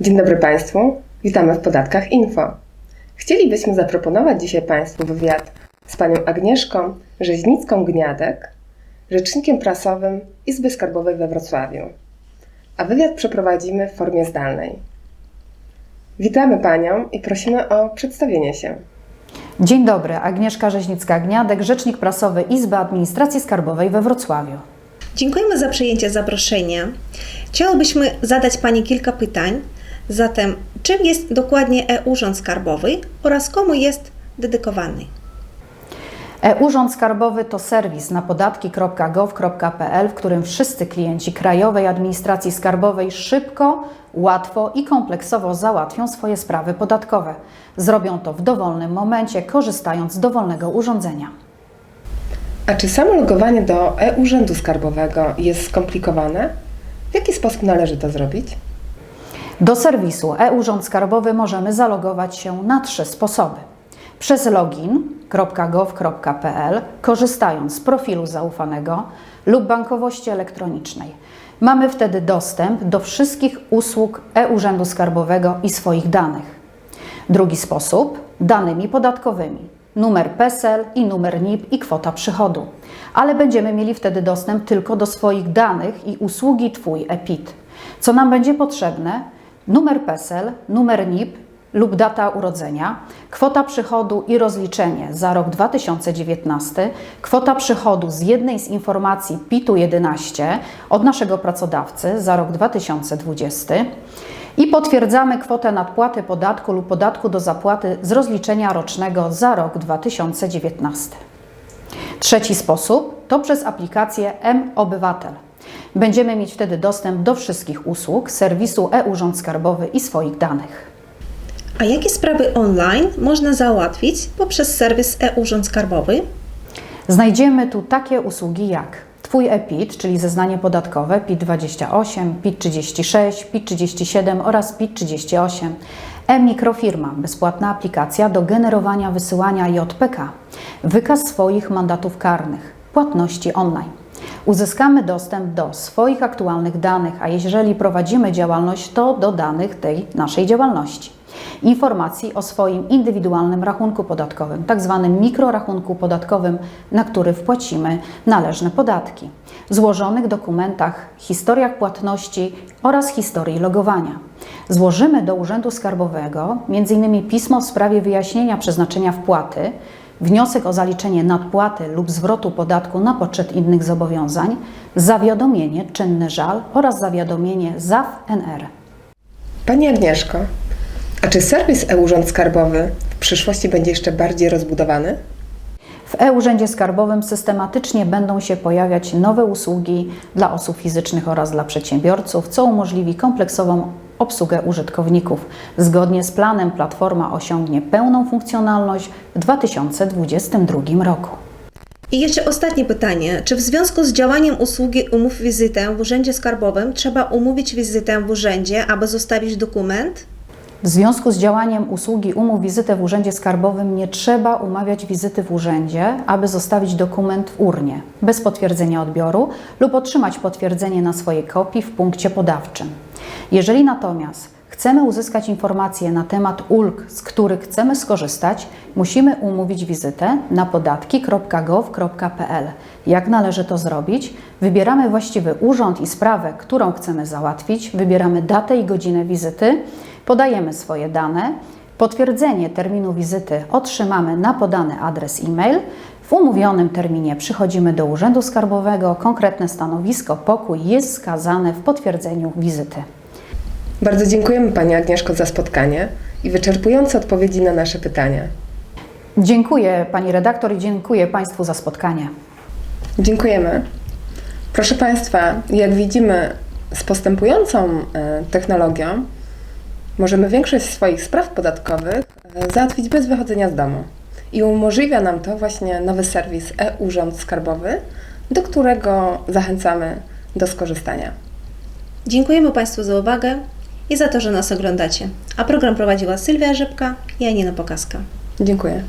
Dzień dobry Państwu, witamy w Podatkach Info. Chcielibyśmy zaproponować dzisiaj Państwu wywiad z Panią Agnieszką Rzeźnicką-Gniadek, rzecznikiem prasowym Izby Skarbowej we Wrocławiu. A wywiad przeprowadzimy w formie zdalnej. Witamy Panią i prosimy o przedstawienie się. Dzień dobry, Agnieszka Rzeźnicka-Gniadek, rzecznik prasowy Izby Administracji Skarbowej we Wrocławiu. Dziękujemy za przyjęcie zaproszenia. Chciałobyśmy zadać Pani kilka pytań. Zatem, czym jest dokładnie e-Urząd Skarbowy oraz komu jest dedykowany? E-Urząd Skarbowy to serwis na podatki.gov.pl, w którym wszyscy klienci Krajowej Administracji Skarbowej szybko, łatwo i kompleksowo załatwią swoje sprawy podatkowe. Zrobią to w dowolnym momencie, korzystając z dowolnego urządzenia. A czy samo logowanie do e-Urzędu Skarbowego jest skomplikowane? W jaki sposób należy to zrobić? Do serwisu e-Urząd Skarbowy możemy zalogować się na trzy sposoby. Przez login.gov.pl, korzystając z profilu zaufanego lub bankowości elektronicznej. Mamy wtedy dostęp do wszystkich usług e-Urzędu Skarbowego i swoich danych. Drugi sposób danymi podatkowymi. Numer PESEL i numer NIP i kwota przychodu. Ale będziemy mieli wtedy dostęp tylko do swoich danych i usługi Twój EPIT. Co nam będzie potrzebne? Numer PESEL, numer NIP lub data urodzenia, kwota przychodu i rozliczenie za rok 2019, kwota przychodu z jednej z informacji PIT-u 11 od naszego pracodawcy za rok 2020 i potwierdzamy kwotę nadpłaty podatku lub podatku do zapłaty z rozliczenia rocznego za rok 2019. Trzeci sposób to przez aplikację M-Obywatel. Będziemy mieć wtedy dostęp do wszystkich usług serwisu e-Urząd Skarbowy i swoich danych. A jakie sprawy online można załatwić poprzez serwis e-Urząd Skarbowy? Znajdziemy tu takie usługi jak Twój e-PIT, czyli zeznanie podatkowe PIT-28, PIT-36, PIT-37 oraz PIT-38. E-Mikrofirma, bezpłatna aplikacja do generowania wysyłania JPK. Wykaz swoich mandatów karnych, płatności online. Uzyskamy dostęp do swoich aktualnych danych, a jeżeli prowadzimy działalność, to do danych tej naszej działalności. Informacji o swoim indywidualnym rachunku podatkowym, tak zwanym mikrorachunku podatkowym, na który wpłacimy należne podatki, złożonych dokumentach, historiach płatności oraz historii logowania. Złożymy do Urzędu Skarbowego m.in. pismo w sprawie wyjaśnienia przeznaczenia wpłaty, wniosek o zaliczenie nadpłaty lub zwrotu podatku na poczet innych zobowiązań, zawiadomienie czynny żal oraz zawiadomienie ZAW-NR. Pani Agnieszko, a czy serwis e-Urząd Skarbowy w przyszłości będzie jeszcze bardziej rozbudowany? W e-Urzędzie Skarbowym systematycznie będą się pojawiać nowe usługi dla osób fizycznych oraz dla przedsiębiorców, co umożliwi kompleksową obsługę użytkowników. Zgodnie z planem platforma osiągnie pełną funkcjonalność w 2022 roku. I jeszcze ostatnie pytanie. Czy w związku z działaniem usługi Umów Wizytę w Urzędzie Skarbowym trzeba umówić wizytę w urzędzie, aby zostawić dokument? W związku z działaniem usługi umów wizytę w Urzędzie Skarbowym nie trzeba umawiać wizyty w urzędzie, aby zostawić dokument w urnie bez potwierdzenia odbioru lub otrzymać potwierdzenie na swojej kopii w punkcie podawczym. Jeżeli natomiast chcemy uzyskać informacje na temat ulg, z których chcemy skorzystać, musimy umówić wizytę na podatki.gov.pl. Jak należy to zrobić? Wybieramy właściwy urząd i sprawę, którą chcemy załatwić, wybieramy datę i godzinę wizyty, podajemy swoje dane, potwierdzenie terminu wizyty otrzymamy na podany adres e-mail. W umówionym terminie przychodzimy do Urzędu Skarbowego, konkretne stanowisko, pokój jest skazane w potwierdzeniu wizyty. Bardzo dziękujemy Pani Agnieszko za spotkanie i wyczerpujące odpowiedzi na nasze pytania. Dziękuję Pani redaktor i dziękuję Państwu za spotkanie. Dziękujemy. Proszę Państwa, jak widzimy, z postępującą e, technologią możemy większość swoich spraw podatkowych e, załatwić bez wychodzenia z domu. I umożliwia nam to właśnie nowy serwis e-Urząd Skarbowy, do którego zachęcamy do skorzystania. Dziękujemy Państwu za uwagę i za to, że nas oglądacie. A program prowadziła Sylwia Rzepka i Janina Pokaska. Dziękuję.